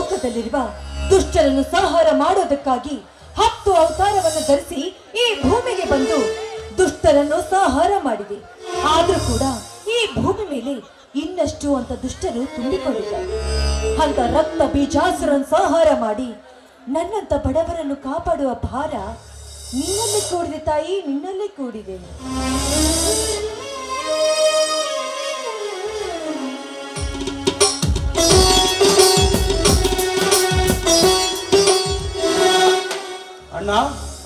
ಲೋಕದಲ್ಲಿರುವ ದುಷ್ಟರನ್ನು ಸಂಹಾರ ಮಾಡೋದಕ್ಕಾಗಿ ಹತ್ತು ಅವತಾರವನ್ನು ಧರಿಸಿ ಈ ಭೂಮಿಗೆ ಬಂದು ದುಷ್ಟರನ್ನು ಸಂಹಾರ ಮಾಡಿದೆ. ಆದ್ರೂ ಕೂಡ ಈ ಭೂಮಿ ಮೇಲೆ ಇನ್ನಷ್ಟು ಅಂತ ದುಷ್ಟರು ತುಂಬಿಕೊಂಡಿದ್ದಾರೆ. ಅಂತ ರಕ್ತ ಬೀಜಾಸುರನ್ನು ಸಂಹಾರ ಮಾಡಿ ನನ್ನಂತ ಬಡವರನ್ನು ಕಾಪಾಡುವ ಭಾರ ನಿನ್ನಲ್ಲಿ ಕೂಡಿದೆ ತಾಯಿ, ನಿನ್ನಲ್ಲಿ ಕೂಡಿದೆ. ಅಣ್ಣ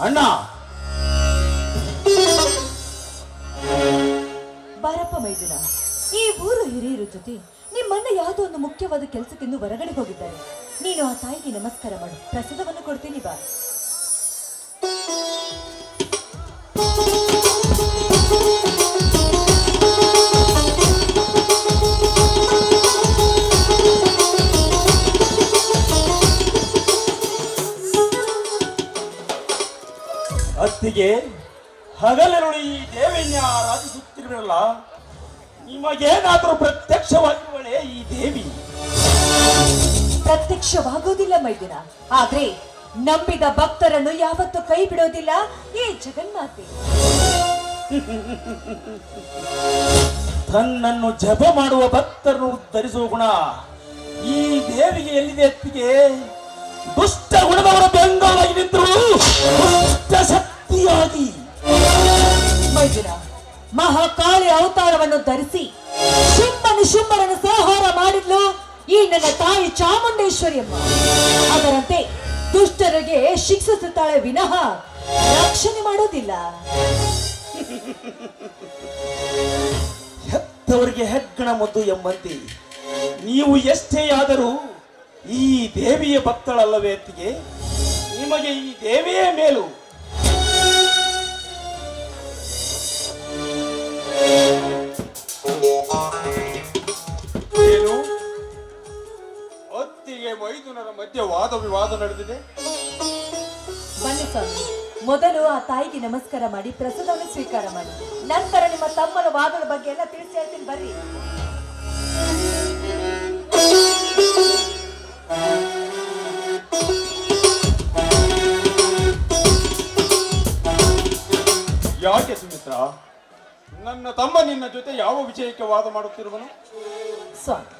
ಅಣ್ಣ. ಬಾರಪ್ಪ ಮೈದುನ, ಈ ಊರು ಹಿರಿಯರ ಜೊತೆ ನಿಮ್ಮನ್ನ ಯಾವುದೋ ಒಂದು ಮುಖ್ಯವಾದ ಕೆಲಸಕ್ಕೆಂದು ಹೊರಗಡೆ ಹೋಗಿದ್ದಾರೆ. ನೀನು ಆ ತಾಯಿಗೆ ನಮಸ್ಕಾರ ಮಾಡು. ಪ್ರಸಾದವನ್ನು ಕೊಡ್ತೀನಿ ಬಾ. ಅತ್ತಿಗೆ ಹಗಲಿರುಳಿ ಈ ದೇವಿನ್ಯ ರಾಜಿಸುತ್ತಿರಲ್ಲ ನಿಮಗೇನಾದರೂ ಪ್ರತ್ಯಕ್ಷವಾಗಿರುವಳೆ ಈ ದೇವಿ? ಪ್ರತ್ಯಕ್ಷವಾಗುವುದಿಲ್ಲ ಮೈದಿನ ಆದ್ರೆ ನಂಬಿದ ಭಕ್ತರನ್ನು ಯಾವತ್ತೂ ಕೈ ಬಿಡೋದಿಲ್ಲ ಈ ಜಗನ್ಮಾತೆ. ತನ್ನನ್ನು ಜಪ ಮಾಡುವ ಭಕ್ತರನ್ನು ಉದ್ಧರಿಸುವ ಗುಣ ಈ ದೇವಿಗೆ ಎಲ್ಲಿದೆ ಅತ್ತಿಗೆ? ದುಷ್ಟ ಗುಣದವರ ಬೆಂಗಾಲಾಗಿ ನಿಂತರು ದುಷ್ಟ ಶಕ್ತಿಯಾಗಿ ಮೈದುನ ಮಹಾಕಾಳಿ ಅವತಾರವನ್ನು ಧರಿಸಿ ಶುಂಭನು ಶುಂಭರನ್ನು ಸಂಹಾರ ಮಾಡಿದ್ಲು ಈ ನನ್ನ ತಾಯಿ ಚಾಮುಂಡೇಶ್ವರಿ ಅಮ್ಮ. ಅದರಂತೆ ದುಷ್ಟರಿಗೆ ಶಿಕ್ಷಿಸುತ್ತಾಳೆ ವಿನಃ ರಕ್ಷಣೆ ಮಾಡೋದಿಲ್ಲ. ಹೆತ್ತವರಿಗೆ ಹೆಗ್ಗಣ ಮದ್ದು ಎಂಬಂತೆ. ನೀವು ಎಷ್ಟೇ ಆದರೂ ಈ ದೇವಿಯ ಭಕ್ತಳಲ್ಲವೇ ಅತ್ತಿಗೆ ನಿಮಗೆ ಈ ದೇವಿಯೇ ಮೇಲು. ಏನು? ಅತ್ತಿಗೆ ಮೈದುನರ ಮಧ್ಯೆ ವಾದ ವಿವಾದ ನಡೆದಿದೆ. ಬನ್ನಿ ಸ್ವಾಮಿ ಮೊದಲು ಆ ತಾಯಿಗೆ ನಮಸ್ಕಾರ ಮಾಡಿ ಪ್ರಸಾದವನ್ನು ಸ್ವೀಕಾರ ಮಾಡಿ. ನಂತರ ನಿಮ್ಮ ತಮ್ಮನ ವಾದದ ಬಗ್ಗೆ ಎಲ್ಲ ತಿಳಿಸಿ ಹೇಳ್ತೀನಿ ಬರ್ರಿ. ಯಾಕೆ ಸುಮಿತ್ರಾ? ನನ್ನ ತಮ್ಮ ನಿನ್ನ ಜೊತೆ ಯಾವ ವಿಷಯಕ್ಕೆ ವಾದ ಮಾಡುತ್ತಿರುವನು? ಸ್ವಾಮಿ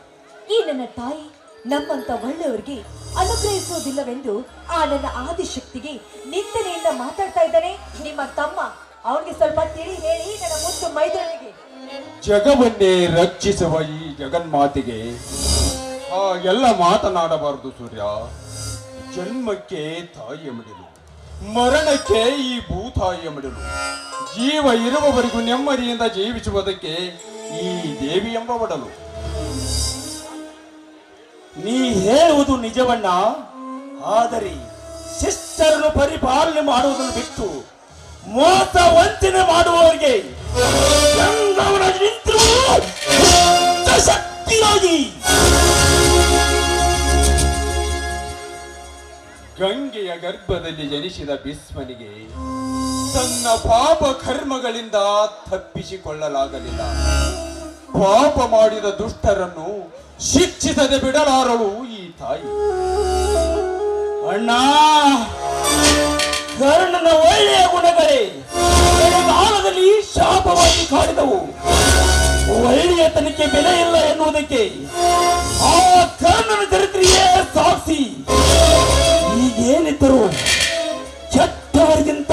ಈ ನನ್ನ ತಾಯಿ ನಮ್ಮಂತ ಒಳ್ಳೆಯವರಿಗೆ ಅನುಗ್ರಹಿಸುವುದಿಲ್ಲವೆಂದು ಆ ನನ್ನ ಆದಿಶಕ್ತಿಗೆ ನಿಂದನೆಯಿಂದ ಮಾತಾಡ್ತಾ ಇದ್ದಾನೆ. ನಿಮ್ಮ ತಮ್ಮ ಅವನಿಗೆ ಸ್ವಲ್ಪ ತಿಳಿ ಹೇಳಿ ನನ್ನ ಮುದ್ದು ಮೈದಳಿಗೆ ಜಗವನ್ನೇ ರಕ್ಷಿಸುವ ಈ ಜಗನ್ಮಾತೆಗೆ ಆ ಎಲ್ಲ ಮಾತನಾಡಬಾರದು ಸೂರ್ಯ. ಜನ್ಮಕ್ಕೆ ತಾಯಿಯ ಮಿಡಿಲು ಮರಣಕ್ಕೆ ಈ ಭೂತಾಯಿಯ ಮಡಲು ಜೀವ ಇರುವವರೆಗೂ ನೆಮ್ಮದಿಯಿಂದ ಜೀವಿಸುವುದಕ್ಕೆ ಈ ದೇವಿ ಎಂಬ ಒಡಲು ನೀ ಹೇಳುವುದು ನಿಜವಣ್ಣ, ಆದರೆ ಶಿಷ್ಟರನ್ನು ಪರಿಪಾಲನೆ ಮಾಡುವುದನ್ನು ಬಿಟ್ಟು ಮೋಸ ವಂಚನೆ ಮಾಡುವವರಿಗೆ ಶಕ್ತಿಯಾಗಿ ಗಂಗೆಯ ಗರ್ಭದಲ್ಲಿ ಜನಿಸಿದ ಭೀಷ್ಮನಿಗೆ ತನ್ನ ಪಾಪ ಕರ್ಮಗಳಿಂದ ತಪ್ಪಿಸಿಕೊಳ್ಳಲಾಗಲಿಲ್ಲ. ಪಾಪ ಮಾಡಿದ ದುಷ್ಟರನ್ನು ಶಿಕ್ಷಿಸದೆ ಬಿಡಲಾರಳು ಈ ತಾಯಿ. ಅಣ್ಣ, ಕರ್ಣನ ಒಳ್ಳೆಯ ಗುಣಗಳೇ. ಕಾಲದಲ್ಲಿ ಶಾಪವಾಗಿ ಕಾಡಿದವು. ಒಳ್ಳೆಯತನಕ್ಕೆ ಬೆಲೆ ಇಲ್ಲ ಎನ್ನುವುದಕ್ಕೆ ಆ ಕರ್ಣನ ಚರಿತ್ರೆಯೇ ಸಾಕ್ಷಿ. ಈಗೇನಿದ್ದರು ಕೆಟ್ಟವರಿಗಿಂತ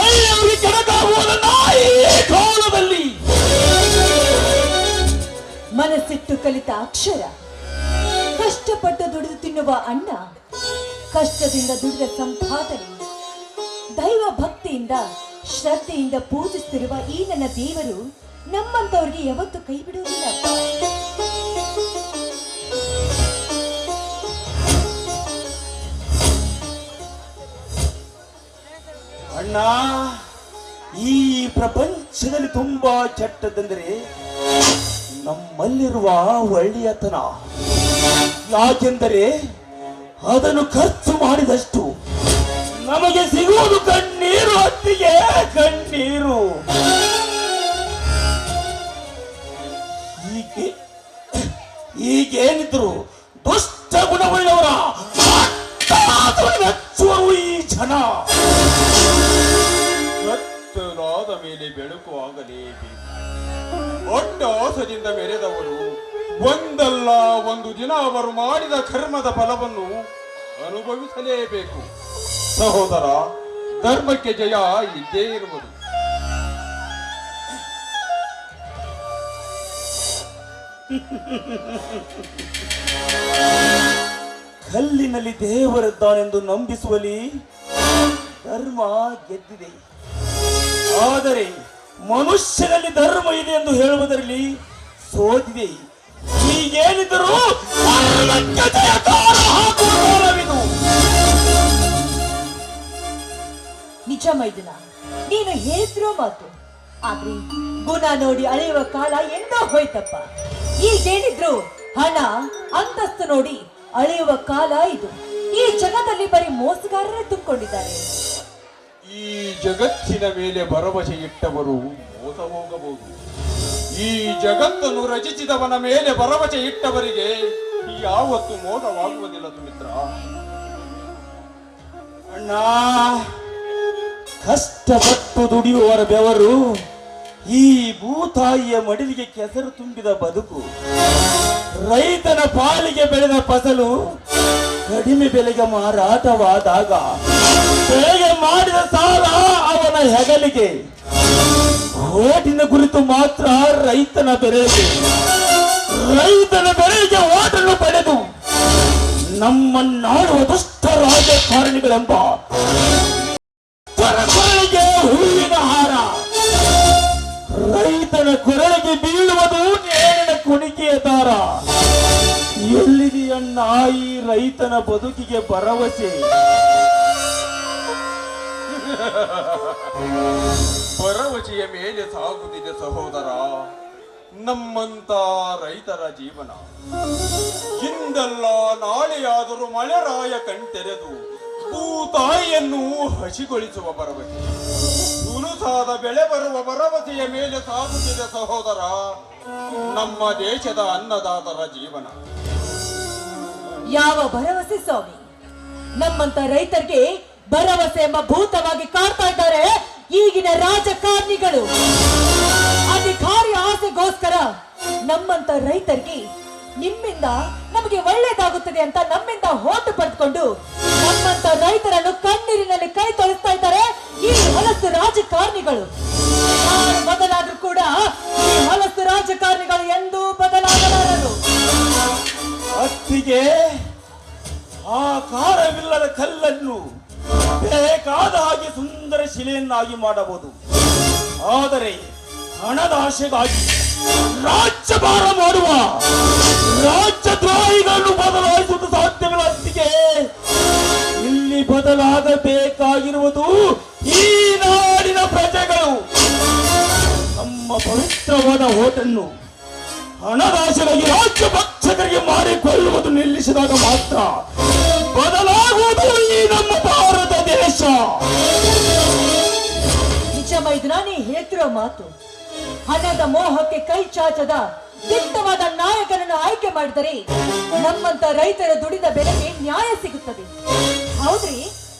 ಒಳ್ಳೆಯವರಿಗೆ ಕೆಡಕಾಗುವುದನ್ನ ಈ ಕಾಲದಲ್ಲಿ. ಮನಸ್ಸಿಟ್ಟು ಕಲಿತ ಅಕ್ಷರ, ಕಷ್ಟಪಟ್ಟು ದುಡಿದು ತಿನ್ನುವ ಅಣ್ಣ, ಕಷ್ಟದಿಂದ ದುಡಿದ ಸಂಪಾದನೆ, ದೈವ ಭಕ್ತಿಯಿಂದ, ಶ್ರದ್ಧೆಯಿಂದ ಪೂಜಿಸುತ್ತಿರುವ ಈ ನನ್ನ ದೇವರು ನಮ್ಮಂತವ್ರಿಗೆ ಯಾವತ್ತು ಕೈ ಬಿಡುವುದಿಲ್ಲ. ಅಣ್ಣ, ಈ ಪ್ರಪಂಚದಲ್ಲಿ ತುಂಬಾ ಚಟ್ಟದಂದ್ರೆ ನಮ್ಮಲ್ಲಿರುವ ಒಳ್ಳೆಯತನ ಯಾಕೆಂದರೆ ಅದನ್ನು ಖರ್ಚು ಮಾಡಿದಷ್ಟು ನಮಗೆ ಸಿಗುವುದು ಕಣ್ಣೀರು ಅತ್ತಿಗೆ ಕಣ್ಣೀರು. ಹೀಗೆ ಈಗೇನಿದ್ರು ದುಷ್ಟ ಗುಣವುಳ್ಳವರ ಮೆಚ್ಚುವರು ಈ ಜನ ಕತ್ತಲಾದ ಮೇಲೆ ಬೆಳಕು ಆಗಲೇಬೇಕು ಅಟ್ಟಹಾಸದಿಂದ ಮೆರೆದವರು, ಒಂದಲ್ಲ ಒಂದು ದಿನ ಅವರು ಮಾಡಿದ ಕರ್ಮದ ಫಲವನ್ನು ಅನುಭವಿಸಲೇಬೇಕು. ಸಹೋದರ, ಧರ್ಮಕ್ಕೆ ಜಯ ಇದ್ದೇ ಇರುವುದು. ಕಲ್ಲಿನಲ್ಲಿ ದೇವರಿದ್ದಾನೆಂದು ನಂಬಿಸುವಲ್ಲಿ ಧರ್ಮ ಗೆದ್ದಿದೆ. ಆದರೆ ಮನುಷ್ಯನಲ್ಲಿ ಧರ್ಮ ಇದೆ ಎಂದು ಹೇಳುವುದರಲ್ಲಿ ಸೋತಿದೆ. ಹೀಗೇನಿದ್ದರೂ ನಿಜ ಮೈದಿನ, ನೀನು ಹೇಳಿದ್ರೋ ಮಾತು, ಆದ್ರೆ ಗುಣ ನೋಡಿ ಅಳೆಯುವ ಕಾಲ ಎಂದ ಹೋಯ್ತಪ್ಪ. ಈಗೇನಿದ್ರು ಹಣ, ಅಂತಸ್ತು ನೋಡಿ ಅಳೆಯುವ ಕಾಲ ಇದು. ಈ ಜಗದಲ್ಲಿ ಬರೀ ಮೋಸಗಾರರೇ ತುಂಬಿಕೊಂಡಿದ್ದಾರೆ. ಈ ಜಗತ್ತಿನ ಮೇಲೆ ಭರವಸೆ ಇಟ್ಟವರು ಮೋಸ ಹೋಗಬಹುದು. ಈ ಜಗತ್ತನ್ನು ರಚಿಸಿದವನ ಮೇಲೆ ಭರವಸೆ ಇಟ್ಟವರಿಗೆ ಯಾವತ್ತು ಮೋಸವಾಗುವುದಿಲ್ಲ ಸುಮಿತ್ರ. ಅಣ್ಣ, ಕಷ್ಟಪಟ್ಟು ದುಡಿಯುವರ ಬೆವರು ಈ ಭೂತಾಯಿಯ ಮಡಿಲಿಗೆ ಕೆಸರು ತುಂಬಿದ ಬದುಕು. ರೈತನ ಪಾಲಿಗೆ ಬೆಳೆದ ಫಸಲು ಕಡಿಮೆ ಬೆಲೆಗೆ ಮಾರಾಟವಾದಾಗ ಬೆಳೆಗೆ ಮಾಡಿದ ಸಾಲ ಅವನ ಹೆಗಲಿಗೆ. ಓಟಿನ ಕುರಿತು ಮಾತ್ರ ರೈತನ ಬೆಲೆಗೆ ರೈತನ ಬೆಲೆಗೆ ಓಟನ್ನು ಪಡೆದು ನಮ್ಮನ್ನಾಡುವ ದುಷ್ಟ ರಾಜಕಾರಣಿಗಳೆಂಬ ಕೊರಳಿಗೆ ಹೂವಿನ ಹಾರ. ರೈತನ ಕೊರಳಿಗೆ ಬೀಳುವುದು ನೇರಿನ ಕುಣಿಕೆಯ ದಾರ. ಎಲ್ಲಿದೆಯಣ್ಣ ಈ ರೈತನ ಬದುಕಿಗೆ ಭರವಸೆ? ಭರವಸೆಯ ಮೇಲೆ ಸಾಗುತ್ತಿದೆ ಸಹೋದರ, ನಮ್ಮಂತ ರೈತರ ಜೀವನ. ಹಿಂದೆಲ್ಲ ನಾಳೆಯಾದರೂ ಮಳೆರಾಯ ಕಣ್ತೆರೆದು ಭೂತಾಯಿಯನ್ನು ಹಸಿಗೊಳಿಸುವ ಭರವಸೆ. ತುಲುಸಾದ ಬೆಳೆ ಬರುವ ಭರವಸೆಯ ಮೇಲೆ ಸಾಗುತ್ತಿದೆ ಸಹೋದರ ನಮ್ಮ ದೇಶದ ಅನ್ನದಾತರ ಜೀವನ. ಯಾವ ಭರವಸೆ ಸ್ವಾಮಿ? ನಮ್ಮಂತ ರೈತರಿಗೆ ಭರವಸೆ ಎಂಬ ಭೂತವಾಗಿ ಕಾಡ್ತಾ ಇದ್ದಾರೆ ಈಗಿನ ರಾಜಕಾರಣಿಗಳು. ಅಧಿಕಾರಿ ಆಸೆಗೋಸ್ಕರ ನಮ್ಮಂತ ರೈತರಿಗೆ ನಿಮ್ಮಿಂದ ನಮಗೆ ಒಳ್ಳೇದಾಗುತ್ತದೆ ಅಂತ ನಮ್ಮಿಂದ ಹೋಟು ಪಡೆದುಕೊಂಡು ನಮ್ಮಂತ ರೈತರನ್ನು ಕಣ್ಣೀರಿನಲ್ಲಿ ಕೈ ತೊಳಿಸ್ತಾ ಇದ್ದಾರೆ ಈ ಹೊಲಸು ರಾಜಕಾರಣಿಗಳು. ಬದಲಾದ್ರೂ ಕೂಡ ಈ ಹೊಲಸು ರಾಜಕಾರಣಿಗಳು ಎಂದೂ ಬದಲಾಗಲಾರರು. ಅತ್ತಿಗೆ ಆಕಾರವಿಲ್ಲದ ಕಾರವಿಲ್ಲದ ಕಲ್ಲನ್ನು ಬೇಕಾದ ಹಾಗೆ ಸುಂದರ ಶಿಲೆಯನ್ನಾಗಿ ಮಾಡಬಹುದು. ಆದರೆ ಹಣದ ಆಶೆಗಾಗಿ ರಾಜ್ಯಭಾರ ಮಾಡುವ ರಾಜ್ಯದ್ರೋಹಿಗಳನ್ನು ಬದಲಾಯಿಸುವುದು ಸಾಧ್ಯವಿಲ್ಲ ಅತ್ತಿಗೆ ಇಲ್ಲಿ ಬದಲಾಗಬೇಕಾಗಿರುವುದು ಈ ನಾಡಿನ ಪ್ರಜೆಗಳು. ನಮ್ಮ ಪವಿತ್ರವಾದ ಓಟನ್ನು ಹಣದಾಸರಾಗಿ ರಾಜ್ಯ ಭಕ್ಷಕರಿಗೆ ಮಾರಿಕೊಳ್ಳುವುದು ನಿಲ್ಲಿಸಿದಾಗ ಮಾತ್ರ ಬದಲಾಗುವುದು ಈ ನಮ್ಮ ಭಾರತ ದೇಶ. ನಿಜ ಮೈದುನ, ನೀ ಮಾತು ಹಣದ ಮೋಹಕ್ಕೆ ಕೈ ಚಾಚದ ದಿಟ್ಟವಾದ ನಾಯಕನನ್ನು ಆಯ್ಕೆ ಮಾಡಿದರೆ ನಮ್ಮಂತ ರೈತರ ದುಡಿದ ಬೆಲೆಗೆ ನ್ಯಾಯ ಸಿಗುತ್ತದೆ. ಹೌದ್ರಿ?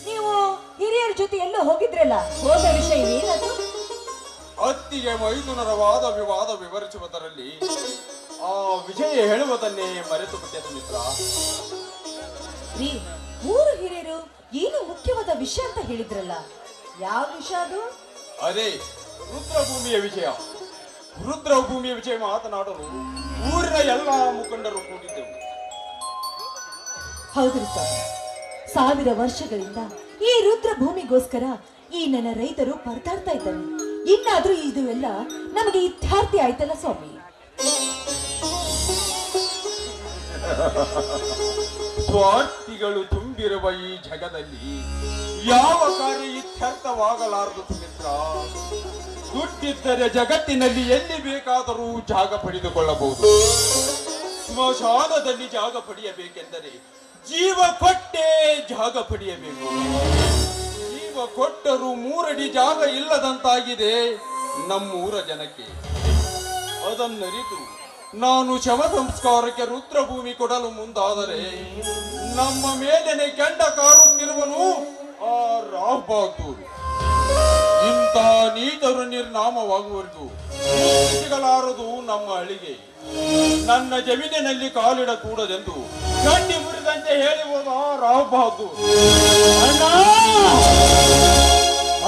ನೀವು ಹಿರಿಯರ ಜೊತೆ ಎಲ್ಲ ಹೋಗಿದ್ರಲ್ಲ? ಹೋದ ವಿಷಯ ಏನದು? ಅತ್ತಿಗೆ ಮೈದುನರ ವಾದ ವಿವಾದ ವಿವರಿಸುವುದರಲ್ಲಿ ಆ ವಿಜಯ ಹೇಳುವುದನ್ನೇ ಮರೆತು ಬಿಟ್ಟೆ ಸುಮಿತ್ರ. ರೀ ಮೂರು ಹಿರಿಯರು ಏನು ಮುಖ್ಯವಾದ ವಿಷಯ ಅಂತ ಹೇಳಿದ್ರಲ್ಲ? ಯಾವ ವಿಷಯ ಅದು? ಅದೇ ರುದ್ರಭೂಮಿಯ ವಿಷಯ ರುದ್ರಭೂಮಿಯ ವಿಜಯ ಮಾತನಾಡಲು ಊರಿನ ಎಲ್ಲ ಮುಖಂಡರು ಕೂಡಿದ್ದೆವು ಹೌದ್ರಿ ಸರ್ ಸಾವಿರ ವರ್ಷಗಳಿಂದ ಈ ರುದ್ರ ಭೂಮಿಗೋಸ್ಕರ ಈ ನನ್ನ ರೈತರು ಪರದಾಡ್ತಾ ಇದ್ದಾರೆ. ಇನ್ನಾದ್ರೂ ಇದು ಎಲ್ಲ ನಮಗೆ ಇತ್ಯಾರ್ಥಿ ಆಯ್ತಲ್ಲ ಸ್ವಾಮಿ? ಸ್ವಾರ್ಥಿಗಳು ತುಂಬಿರುವ ಈ ಜಗದಲ್ಲಿ ಯಾವ ಕಾರ್ಯ ಇತ್ಯರ್ಥವಾಗಲಾರದು ಸುಮಿತ್ರ? ದುಡ್ಡಿದ್ದರೆ ಜಗತ್ತಿನಲ್ಲಿ ಎಲ್ಲಿ ಬೇಕಾದರೂ ಜಾಗ ಪಡೆದುಕೊಳ್ಳಬಹುದು. ಸ್ಮಶಾನದಲ್ಲಿ ಜಾಗ ಪಡೆಯಬೇಕೆಂದರೆ ಜೀವ ಕೊಟ್ಟೇ ಜಾಗ ಪಡೆಯಬೇಕು. ಜೀವ ಕೊಟ್ಟರೂ ಮೂರಡಿ ಜಾಗ ಇಲ್ಲದಂತಾಗಿದೆ ನಮ್ಮೂರ ಜನಕ್ಕೆ. ಅದನ್ನರಿತು ನಾನು ಶವ ಸಂಸ್ಕಾರಕ್ಕೆ ರುದ್ರಭೂಮಿ ಕೊಡಲು ಮುಂದಾದರೆ ನಮ್ಮ ಮೇಲೆನೆ ಕೆಂಡ ಕಾರುತ್ತಿರುವನು ಆ ರಾವ್ ಇಂಥ ನೀತರು ನಿರ್ನಾಮವಾಗುವರೆಗೂ ಸಿಗಲಾರದು ನಮ್ಮ ಅಳಿಗೆ. ನನ್ನ ಜಮೀನಿನಲ್ಲಿ ಕಾಲಿಡಕೂಡದೆಂದು ಗಂಡಿ ಮುರಿದಂತೆ ಹೇಳಿ ಹೋದ ರಾವ್ ಬಹದ್ದೂರ್.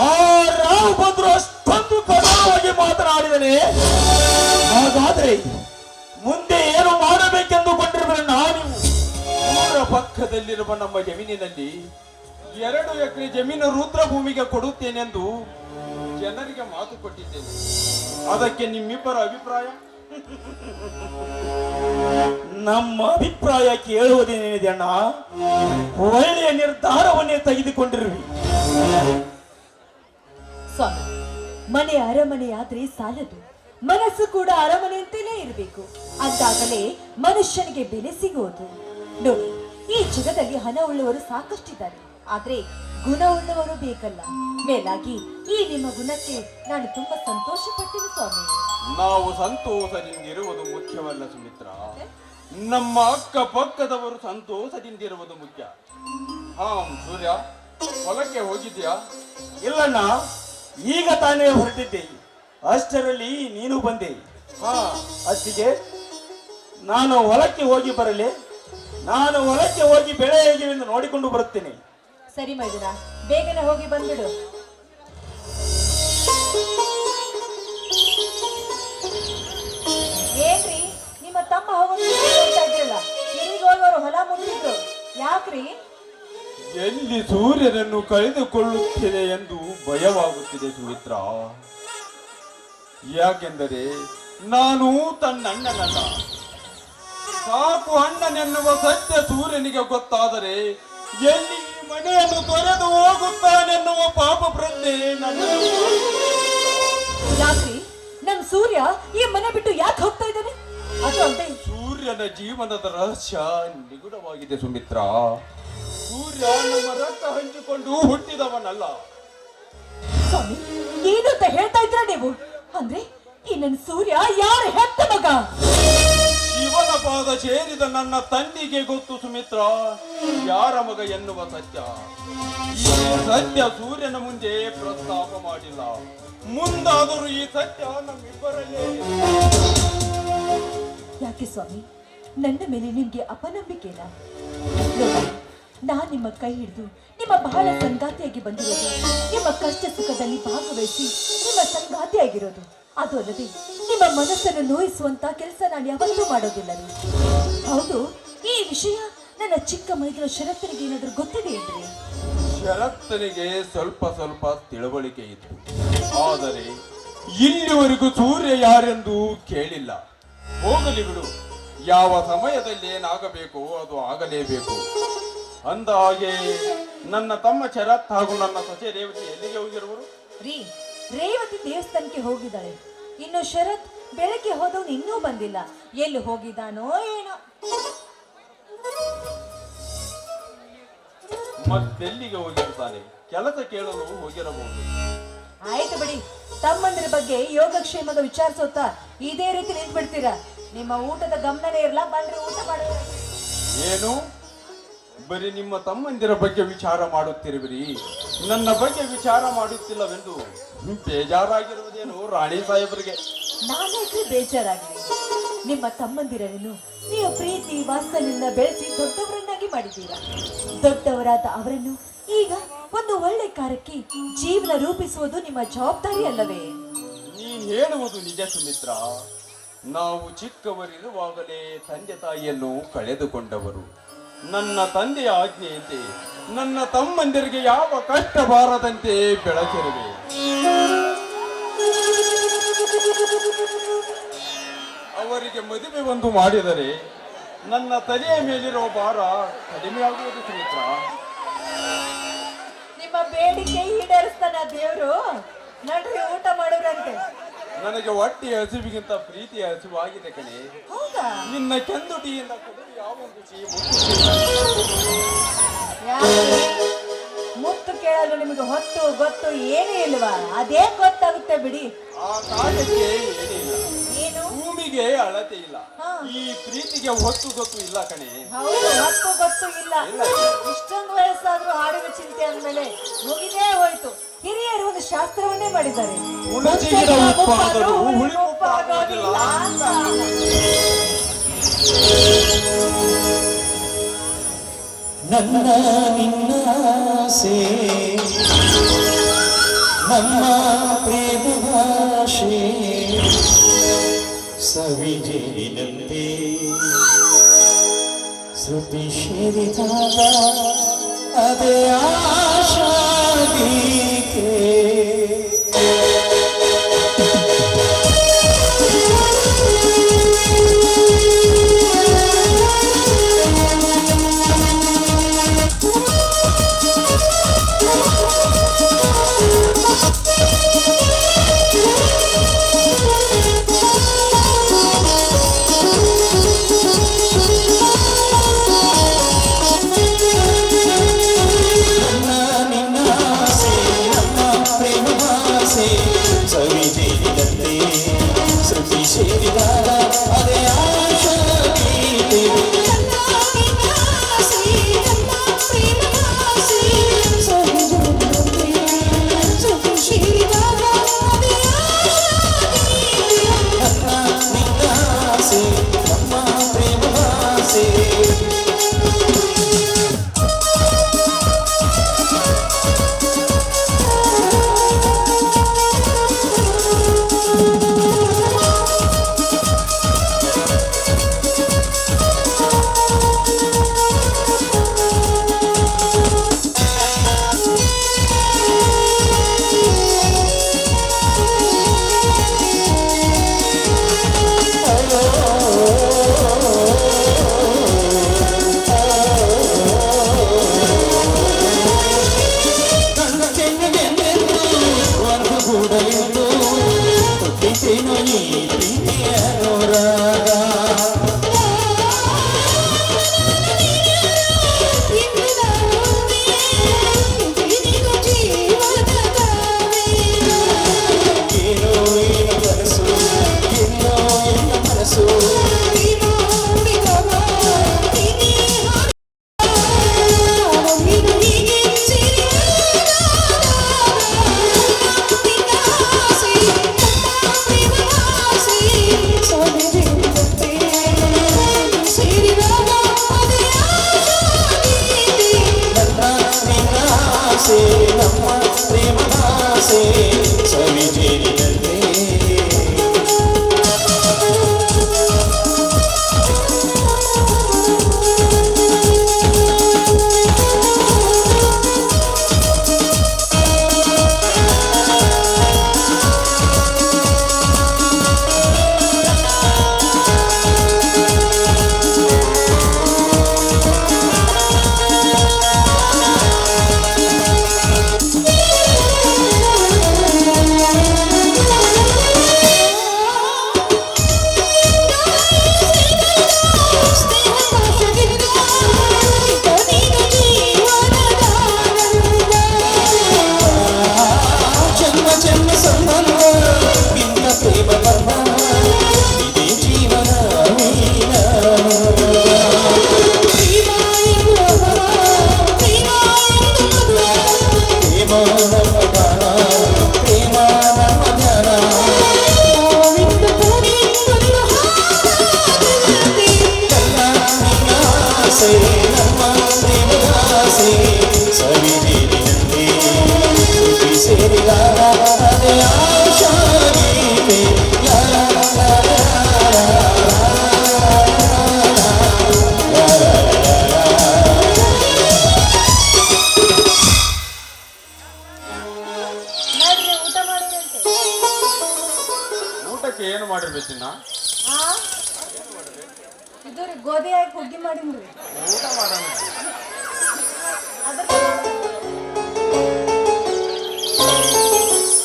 ಆ ರಾವ್ ಬಹದ್ದೂರ್ ಅಷ್ಟೊಂದು ಕಠೋರವಾಗಿ ಮಾತನಾಡಿದನೆ. ಹಾಗಾದ್ರೆ ಮುಂದೆ ಏನು ಮಾಡಬೇಕೆಂದುಕೊಂಡಿರುವ ನಾನು ಊರ ಪಕ್ಕದಲ್ಲಿರುವ ನಮ್ಮ ಜಮೀನಿನಲ್ಲಿ ಎರಡು ಎಕರೆ ಜಮೀನು ರುದ್ರಭೂಮಿಗೆ ಕೊಡುತ್ತೇನೆಂದು ಜನರಿಗೆ ಮಾತು ಕೊಟ್ಟಿದ್ದೇನೆ. ಅದಕ್ಕೆ ನಿಮ್ಮಿಬ್ಬರ ಅಭಿಪ್ರಾಯ? ನಮ್ಮ ಅಭಿಪ್ರಾಯ ಕೇಳುವುದೇನಿದೆ ಅಣ್ಣ, ಒಳ್ಳೆಯ ನಿರ್ಧಾರವನ್ನೇ ತೆಗೆದುಕೊಂಡಿರುವಿ. ಮನೆ ಅರಮನೆ ಆದ್ರೆ ಸಾಲದು. ಮನಸ್ಸು ಕೂಡ ಅರಮನೆಯಂತೆಯೇ ಇರಬೇಕು. ಅಂದಾಗಲೇ ಮನುಷ್ಯನಿಗೆ ಬೆಲೆ ಸಿಗುವುದು. ನೋಡಿ, ಈ ಜಗದಲ್ಲಿ ಹಣ ಉಳ್ಳವರು ಸಾಕಷ್ಟಿದ್ದಾರೆ. ಆದ್ರೆ ಗುಣ ಉಳ್ಳವರು ಬೇಕಲ್ಲ. ಮೇಲಾಗಿ ಈ ನಿಮ್ಮ ಗುಣಕ್ಕೆ ನಾನು ತುಂಬಾ ಸಂತೋಷ ಪಟ್ಟಿನ ಸ್ವಾಮಿ. ನಾವು ಸಂತೋಷದಿಂದಿರುವುದು ಮುಖ್ಯವಲ್ಲ ಸುಮಿತ್ರ. ನಮ್ಮ ಅಕ್ಕ ಪಕ್ಕದವರು ಸಂತೋಷದಿಂದಿರುವುದು ಮುಖ್ಯ. ಹಾ ಸೂರ್ಯ ಹೊಲಕ್ಕೆ ಹೋಗಿದ್ಯಾ ಇಲ್ಲಣ್ಣ ಈಗ ತಾನೇ ಹೊರಟಿದ್ದೆ. ಅಷ್ಟರಲ್ಲಿ ನೀನು ಬಂದೆ. ಹಾ. ಅಷ್ಟಿಗೆ ನಾನು ಹೊಲಕ್ಕೆ ಹೋಗಿ ಬರಲಿ. ನಾನು ಹೊಲಕ್ಕೆ ಹೋಗಿ ಬೆಳೆ ಹೇಗಿವೆ ಎಂದು ನೋಡಿಕೊಂಡು ಬರುತ್ತೇನೆ. ಸರಿ ಮೈದುನ, ಬೇಗನೆ ಹೋಗಿ ಬಂದ್ಬಿಡು. ಏನ್ರಿ, ನಿಮ್ಮ ತಮ್ಮ ಹೋಗೋದು ಇದ್ರಲ್ಲ ಹೋಗೋರು ಹೊಲ ಮುಟ್ಟಿದ್ರು ಯಾಕ್ರಿ? ಎಲ್ಲಿ ಸೂರ್ಯನನ್ನು ಕಳೆದುಕೊಳ್ಳುತ್ತಿದೆ ಎಂದು ಭಯವಾಗುತ್ತಿದೆ ಸುಮಿತ್ರ. ಯಾಕೆಂದರೆ ನಾನು ತನ್ನಣ್ಣನಲ್ಲ ಸಾಕು ಅಣ್ಣನೆನ್ನುವ ಸತ್ಯ ಸೂರ್ಯನಿಗೆ ಗೊತ್ತಾದರೆ ಎಲ್ಲಿ ಮನೆಯನ್ನು ತೊರೆದು ಹೋಗುತ್ತಾನೆನ್ನುವ ಪಾಪ ಪ್ರಜ್ಞೆ ನನ್ನ ಯಾಕ್ರಿ? ನಮ್ ಸೂರ್ಯ ಈ ಮನೆ ಬಿಟ್ಟು ಯಾಕೆ ಹೋಗ್ತಾ ಇದ್ದಾನೆ? ಅದು ಸೂರ್ಯನ ಜೀವನದ ರಹಸ್ಯ ನಿಗೂಢವಾಗಿದೆ ಸುಮಿತ್ರ. ಸೂರ್ಯ ನಮ್ಮ ರಕ್ತ ಹಂಚಿಕೊಂಡು ಹುಟ್ಟಿದವನಲ್ಲ. ಸ್ವಾಮಿ ಏನು ಅಂತ ಹೇಳ್ತಾ ಇದ್ರ ನೀವು? ಅಂದ್ರೆ ಈ ನನ್ನ ಸೂರ್ಯ ಯಾರು ಹೆತ್ತ ಮಗ? ಶಿವನ ಪಾದ ಸೇರಿದ ನನ್ನ ತಂದೆಗೆ ಗೊತ್ತು ಸುಮಿತ್ರ. ಯಾರ ಮಗ ಎನ್ನುವ ಸತ್ಯ? ಈ ಸತ್ಯ ಸೂರ್ಯನ ಮುಂದೆ ಪ್ರಸ್ತಾಪ ಮಾಡಿಲ್ಲ. ಮುಂದಾದರೂ ಈ ಸತ್ಯ ನಮ್ಮಿಬ್ಬರಲ್ಲೇ ಯಾಕೆ ಸ್ವಾಮಿ? ನನ್ನ ಮೇಲೆ ನಿಮ್ಗೆ ಅಪನಂಬಿಕೆನಾ ನಾನ್ ನಿಮ್ಮ ಕೈ ಹಿಡಿದು ನಿಮ್ಮ ಬಹಳ ಸಂಗಾತಿಯಾಗಿ ಬಂದಿರೋದು, ನಿಮ್ಮ ಕಷ್ಟ ಸುಖದಲ್ಲಿ ಭಾಗವಹಿಸಿ ನಿಮ್ಮ ಸಂಗಾತಿಯಾಗಿರೋದು. ಅದು ಅಲ್ಲದೆ ನಿಮ್ಮ ಮನಸ್ಸನ್ನು ನೋಯಿಸುವಂತ ಕೆಲಸ ನಾನು ಯಾವತ್ತೂ ಮಾಡೋದಿಲ್ಲ ಹೌದು ಈ ವಿಷಯ ನನ್ನ ಚಿಕ್ಕ ಮೈದನ ಶರತ್ತನಿಗೆ ಏನಾದರೂ ಗೊತ್ತಿದೆ ಏನ್ರಿ ಶರತ್ತನಿಗೆ ಸ್ವಲ್ಪ ಸ್ವಲ್ಪ ತಿಳುವಳಿಕೆ ಇತ್ತು. ಆದರೆ ಇಲ್ಲಿವರೆಗೂ ಸೂರ್ಯ ಯಾರೆಂದು ಕೇಳಿಲ್ಲ. ಹೋಗಲಿ ಬಿಡು ಯಾವ ಸಮಯದಲ್ಲಿ ಏನಾಗಬೇಕು ಅದು ಆಗಲೇಬೇಕು. ಅಂದ ಹಾಗೆ ನನ್ನ ತಮ್ಮ ಶರತ್ ಹಾಗೂ ನನ್ನ ಸೊಸೆ ರೇವತಿ ಎಲ್ಲಿಗೆ ಹೋಗಿರುವರು? ರೀ ರೇವತಿ ದೇವಸ್ಥಾನಕ್ಕೆ ಹೋಗಿದ್ದಾಳೆ. ಇನ್ನು ಶರತ್ ಬೆಳಗ್ಗೆ ಹೋದವನು ಇನ್ನೂ ಬಂದಿಲ್ಲ. ಎಲ್ಲಿ ಹೋಗಿದ್ದಾನೋ ಏನೋ. ಮತ್ತೆಲ್ಲಿಗೆ ಹೋಗಿರ್ತಾನೆ ಕೆಲಸ ಕೇಳಲು ಹೋಗಿರಬಹುದು. ಆಯ್ತು ಬಿಡಿ. ತಮ್ಮಂದ್ರ ಬಗ್ಗೆ ಯೋಗಕ್ಷೇಮದ ವಿಚಾರಿಸುತ್ತಾ ಇದೇ ರೀತಿ ನಿಂತ್ಬಿಡ್ತೀರಾ? ನಿಮ್ಮ ಊಟದ ಗಮನನೇ ಇರಲ್ಲ ಬಂದ್ರೆ ಊಟ ಮಾಡೋದು ಏನು? ಬರೀ ನಿಮ್ಮ ತಮ್ಮಂದಿರ ಬಗ್ಗೆ ವಿಚಾರ ಮಾಡುತ್ತಿರುವಿರಿ. ನನ್ನ ಬಗ್ಗೆ ವಿಚಾರ ಮಾಡುತ್ತಿಲ್ಲವೆಂದು ಬೇಜಾರಾಗಿರುವುದೇನು ರಾಣಿ ಸಾಹೇಬರಿಗೆ? ನಾನೇಕೆ ಬೇಜಾರಾಗಿ ನಿಮ್ಮ ತಮ್ಮಂದಿರನ್ನು ನೀವು ಪ್ರೀತಿ ವಾತ್ಸಲ್ಯದಿಂದ ಬೆಳೆಸಿ ದೊಡ್ಡವರನ್ನಾಗಿ ಮಾಡಿದ್ದೀರಾ? ದೊಡ್ಡವರಾದ ಅವರನ್ನು ಈಗ ಒಂದು ಒಳ್ಳೆ ಕಾರ್ಯಕ್ಕೆ ಜೀವನ ರೂಪಿಸುವುದು ನಿಮ್ಮ ಜವಾಬ್ದಾರಿ ಅಲ್ಲವೇ? ನೀನು ಹೇಳುವುದು ನಿಜ ಸುಮಿತ್ರ. ನಾವು ಚಿಕ್ಕವರಿರುವಾಗಲೇ ತಂದೆ ತಾಯಿಯನ್ನು ಕಳೆದುಕೊಂಡವರು. ನನ್ನ ತಂದೆಯ ಆಜ್ಞೆಯಂತೆ, ನನ್ನ ತಮ್ಮಂದಿರಿಗೆ ಯಾವ ಕಷ್ಟ ಬಾರದಂತೆ ಬೆಳಕಿರುವೆ ಅವರಿಗೆ ಮದುವೆ ಒಂದು ಮಾಡಿದರೆ ನನ್ನ ತಲೆಯ ಮೇಲಿರೋ ಭಾರ ಕಡಿಮೆ ಆಗುವುದು ಸುಮಿತ್ರ. ನಿಮ್ಮ ಬೇಡಿಕೆ ಈಡೇರಿಸ್ತಾನ ದೇವರು, ನಡ್ರಿ ಊಟ ಮಾಡೋರಂತೆ. ನನಗೆ ಒಟ್ಟಿ ಹಸಿವಿಗಿಂತ ಪ್ರೀತಿ ಹಸಿವಾಗಿದೆ ಕಣೆ. ಹೌದಾ? ನಿನ್ನ ಕೆಂದುಟಿಯಿಂದ ಯಾವೊಂದು ಯಾಕೆ? ಮುತ್ತು ಕೇಳಲು ನಿಮಗೆ ಹೊತ್ತು ಗೊತ್ತು ಏನೇ ಇಲ್ವಾ? ಅದೇ ಗೊತ್ತಾಗುತ್ತೆ ಬಿಡಿ. ಆ ಕಾಲಕ್ಕೆ ಏನಿಲ್ಲ ಭೂಮಿಗೆ ಅಳತೆ ಇಲ್ಲ. ಈ ಪ್ರೀತಿಗೆ ಹೊತ್ತು ಗೊತ್ತು ಇಲ್ಲ ಕಣೆ. ಹೌದು ಹೊತ್ತು ಗೊತ್ತು ಇಲ್ಲ. ಇಷ್ಟೊಂದು ವಯಸ್ಸಾದ್ರೂ ಹಾಡಿನ ಚಿಂತೆ ಅಂದಮೇಲೆ ಮುಗಿದೇ ಹೋಯ್ತು. ಹಿರಿಯರು ಒಂದು ಶಾಸ್ತ್ರವನ್ನೇ ಮಾಡಿದ್ದಾರೆ. ಹುಣಸೆ ಗಿಡ ಉಪ್ಪಾದರೂ ಹುಳಿ ಉಪ್ಪಾಗೋದಿಲ್ಲ ಅಂತ. ನನ್ನ ನಿನ್ನ ಸೇ ನಮ್ಮ ಪ್ರೇಮ ಭಾಷೆ. ಸವಿಜೇರಿನಂತೆ ಶ್ರುತಿ ಸೇರಿದಾಗ ಅದೇ